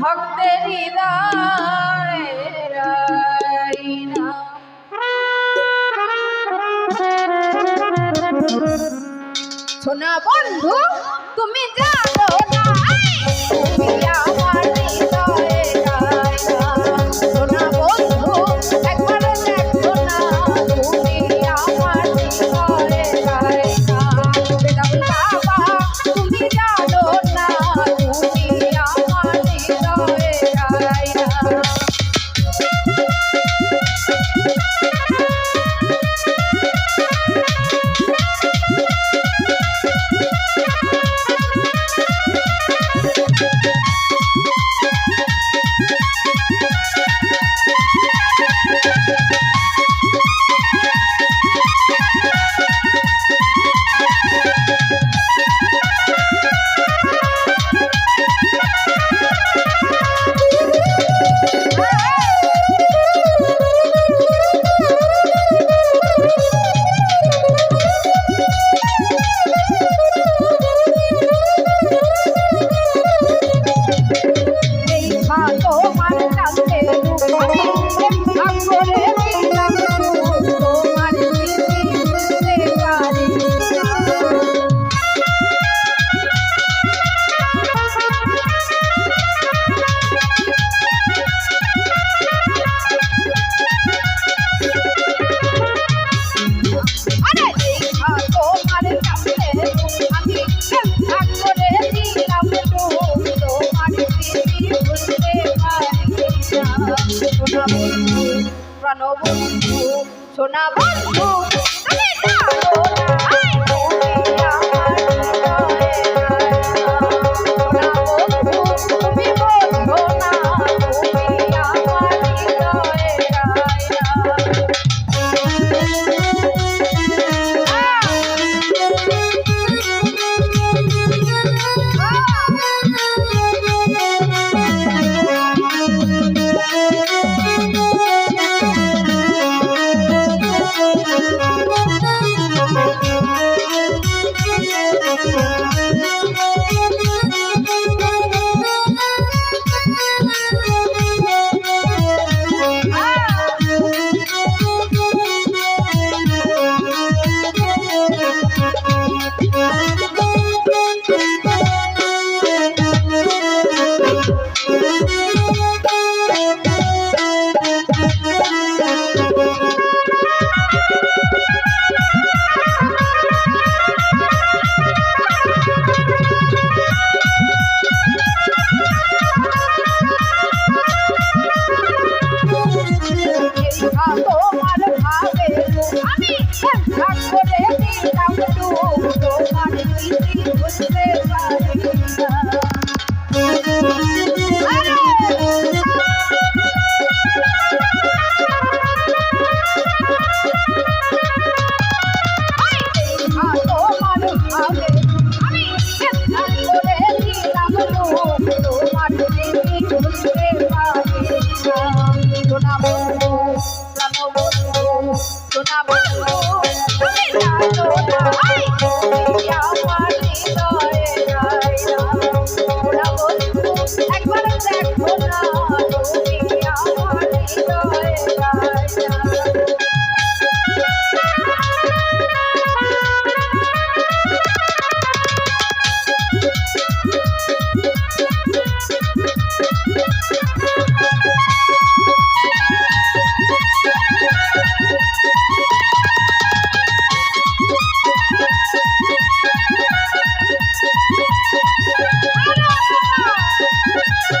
ভক্তের হৃদয় সোনা বন্ধু। সোনা বন্ধু জানো Thank you.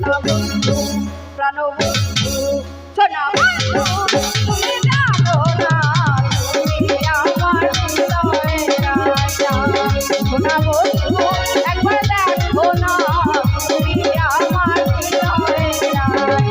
সোনা বন্ধু প্রাণ বন্ধু সোনা বন্ধু তুমি জানো না তুমি আমার হৃদয় রাজা সোনা বন্ধু একবার দেখো না তুমি আমার হৃদয় রাজা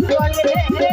তোমারে